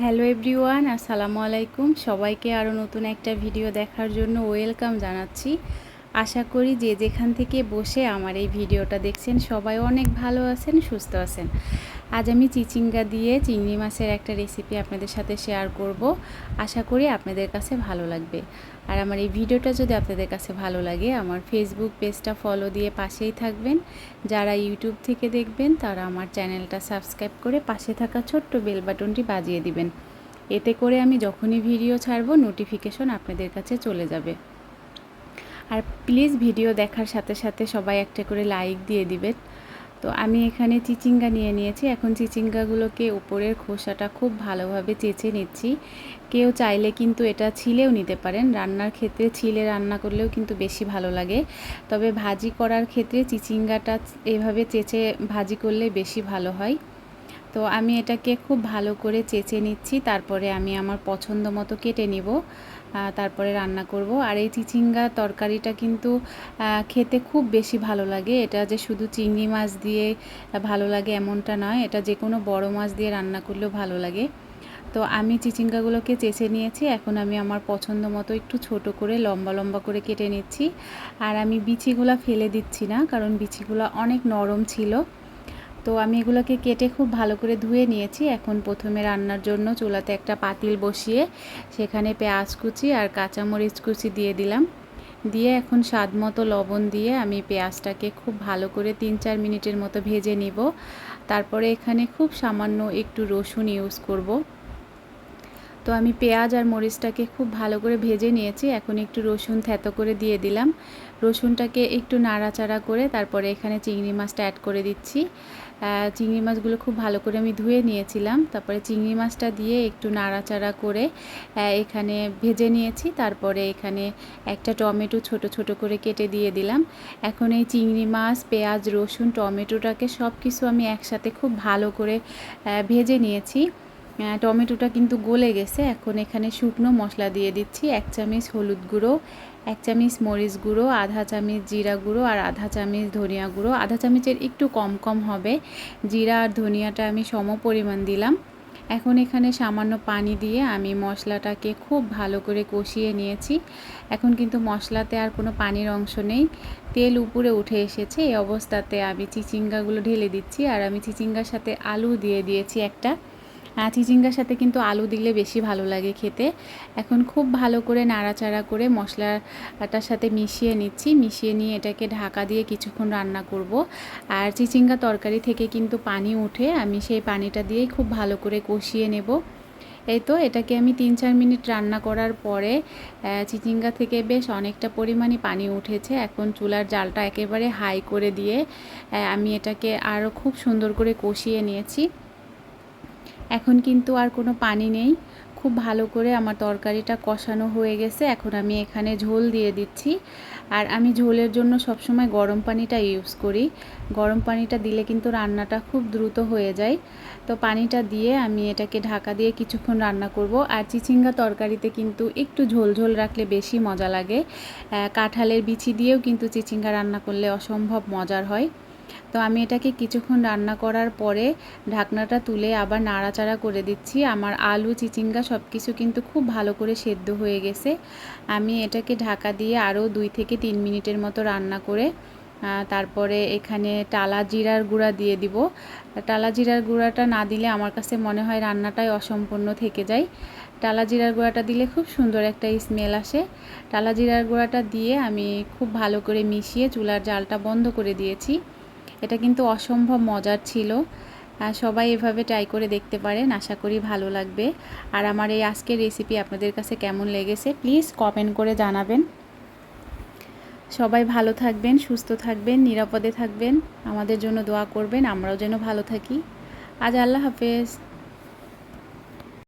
Hello everyone আসসালামু আলাইকুম। সবাইকে আরও নতুন একটা ভিডিও দেখার জন্য ওয়েলকাম জানাচ্ছি। আশা করি যে যেখান থেকে বসে আমার এই ভিডিওটা দেখছেন, সবাই অনেক ভালো আছেন, সুস্থ আছেন। আজ আমি চিচিঙ্গা দিয়ে চিংড়ি মাছের একটা রেসিপি আপনাদের সাথে শেয়ার করব। আশা করি আপনাদের কাছে ভালো লাগবে। আর আমার এই ভিডিওটা যদি আপনাদের কাছে ভালো লাগে, আমার ফেসবুক পেজটা ফলো দিয়ে পাশেই থাকবেন। যারা ইউটিউব থেকে দেখবেন, তারা আমার চ্যানেলটা সাবস্ক্রাইব করে পাশে থাকা ছোট্ট বেল বাটনটি বাজিয়ে দিবেন। এতে করে আমি যখনই ভিডিও ছাড়বো নোটিফিকেশন আপনাদের কাছে চলে যাবে। আর প্লিজ ভিডিও দেখার সাথে সাথে সবাই একটা করে লাইক দিয়ে দিবেন। তো আমি এখানে চিচিঙ্গা নিয়ে নিয়েছি। এখন চিচিঙ্গাগুলোকে উপরের খোসাটা খুব ভালোভাবে চেঁচে নিচ্ছি। কেউ চাইলে কিন্তু এটা ছিলেও নিতে পারেন। রান্নার ক্ষেত্রে ছিলে রান্না করলেও কিন্তু বেশি ভালো লাগে। তবে ভাজি করার ক্ষেত্রে চিচিঙ্গাটা এভাবে চেঁচে ভাজি করলে বেশি ভালো হয়। তো আমি এটাকে খুব ভালো করে চেঁচে নিচ্ছি। তারপরে আমি আমার পছন্দ মতো কেটে নিব। তারপরে রান্না করব। আর এই চিচিঙ্গা তরকারিটা কিন্তু খেতে খুব বেশি ভালো লাগে। এটা যে শুধু চিংড়ি মাছ দিয়ে ভালো লাগে এমনটা নয়, এটা যে কোনো বড় মাছ দিয়ে রান্না করলেও ভালো লাগে। তো আমি চিচিঙ্গাগুলোকে চেঁচে নিয়েছি, এখন আমি আমার পছন্দ মতো একটু ছোট করে লম্বা লম্বা করে কেটে নিচ্ছি। আর আমি বিচিগুলো ফেলে দিচ্ছি না, কারণ বিচিগুলো অনেক নরম ছিল। তো আমি এগুলোকে কেটে খুব ভালো করে ধুয়ে নিয়েছি। এখন প্রথমে রান্নার জন্য চুলাতে একটা পাতিল বসিয়ে সেখানে পেঁয়াজ কুচি আর কাঁচামরিচ কুচি দিয়ে দিলাম। দিয়ে এখন স্বাদ মতো লবণ দিয়ে আমি পেঁয়াজটাকে খুব ভালো করে তিন চার মিনিটের মতো ভেজে নিব। তারপরে এখানে খুব সামান্য একটু রসুন ইউজ করব। তো আমি পেঁয়াজ আর মরিচটাকে খুব ভালো করে ভেজে নিয়েছি। এখন একটু রসুন থেতো করে দিয়ে দিলাম। রসুনটাকে একটু নাড়াচাড়া করে তারপরে এখানে চিংড়ি মাছটা অ্যাড করে দিচ্ছি। চিংড়ি মাছগুলো খুব ভালো করে আমি ধুয়ে নিয়েছিলাম। তারপরে চিংড়ি মাছটা দিয়ে একটু নাড়াচাড়া করে এখানে ভেজে নিয়েছি। তারপরে এখানে একটা টমেটো ছোট ছোট করে কেটে দিয়ে দিলাম। এখন এই চিংড়ি মাছ, পেঁয়াজ, রসুন, টমেটোটাকে সব কিছু আমি একসাথে খুব ভালো করে ভেজে নিয়েছি। টমেটোটা কিন্তু গলে গেছে। এখন এখানে শুকনো মশলা দিয়ে দিচ্ছি। এক চামচ হলুদ গুঁড়ো, এক চামচ মরিচ গুঁড়ো, আধা চামচ জিরা গুঁড়ো আর আধা চামচ ধনিয়া গুঁড়ো। আধা চামচের একটু কম কম হবে। জিরা আর ধনিয়াটা আমি সম পরিমাণ দিলাম। এখন এখানে সামান্য পানি দিয়ে আমি মশলাটাকে খুব ভালো করে কষিয়ে নিয়েছি। এখন কিন্তু মশলাতে আর কোনো পানির অংশ নেই। তেল উপরে উঠে এসেছে। এই অবস্থাতে আমি চিচিঙ্গাগুলো ঢেলে দিচ্ছি। আর আমি চিচিঙ্গার সাথে আলু দিয়ে দিয়েছি একটা। চিচিঙ্গার সাথে কিন্তু আলু দিলে বেশি ভালো লাগে খেতে। এখন খুব ভালো করে নাড়াচাড়া করে মশলাটার সাথে মিশিয়ে নিচ্ছি। মিশিয়ে নিয়ে এটাকে ঢাকা দিয়ে কিছুক্ষণ রান্না করব। আর চিচিঙ্গা তরকারি থেকে কিন্তু পানি উঠে আমি সেই পানিটা দিয়েই খুব ভালো করে কষিয়ে নেব। এই তো, এটাকে আমি তিন চার মিনিট রান্না করার পরে চিচিঙ্গা থেকে বেশ অনেকটা পরিমাণে পানি উঠেছে। এখন চুলার জালটা একেবারে হাই করে দিয়ে আমি এটাকে আরও খুব সুন্দর করে কষিয়ে নিয়েছি। এখন কিন্তু আর কোনো পানি নেই। খুব ভালো করে আমার তরকারিটা কষানো হয়ে গেছে। এখন আমি এখানে ঝোল দিয়ে দিচ্ছি। আর আমি ঝোলের জন্য সবসময় গরম পানিটা ইউজ করি। গরম পানিটা দিলে কিন্তু রান্নাটা খুব দ্রুত হয়ে যায়। তো পানিটা দিয়ে আমি এটাকে ঢাকা দিয়ে কিছুক্ষণ রান্না করব। আর চিচিঙ্গা তরকারিতে কিন্তু একটু ঝোল ঝোল রাখলে বেশি মজা লাগে। কাঁঠালের বিচি দিয়েও কিন্তু চিচিঙ্গা রান্না করলে অসম্ভব মজার হয়। তো আমি এটাকে কিছুক্ষণ রান্না করার পরে ঢাকনাটা তুলে আবার নাড়াচাড়া করে দিচ্ছি। আমার আলু, চিচিঙ্গা সব কিছু কিন্তু খুব ভালো করে সেদ্ধ হয়ে গেছে। আমি এটাকে ঢাকা দিয়ে আরও দুই থেকে তিন মিনিটের মতো রান্না করে তারপরে এখানে টালা জিরার গুঁড়া দিয়ে দিব। টালা জিরার গুঁড়াটা না দিলে আমার কাছে মনে হয় রান্নাটাই অসম্পূর্ণ থেকে যায়। টালা জিরার গুঁড়াটা দিলে খুব সুন্দর একটা স্মেল আসে। টালা জিরার গুঁড়াটা দিয়ে আমি খুব ভালো করে মিশিয়ে চুলার জালটা বন্ধ করে দিয়েছি। এটা কিন্তু অসম্ভব মজার ছিল। সবাই এভাবে ট্রাই করে দেখতে পারেন, আশা করি ভালো লাগবে। আর আমার এই আজকের রেসিপি আপনাদের কাছে কেমন লেগেছে প্লিজ কমেন্ট করে জানাবেন। সবাই ভালো থাকবেন, সুস্থ থাকবেন, নিরাপদে থাকবেন, আমাদের জন্য দোয়া করবেন, আমরাও যেন ভালো থাকি। আজ আল্লাহ হাফেজ।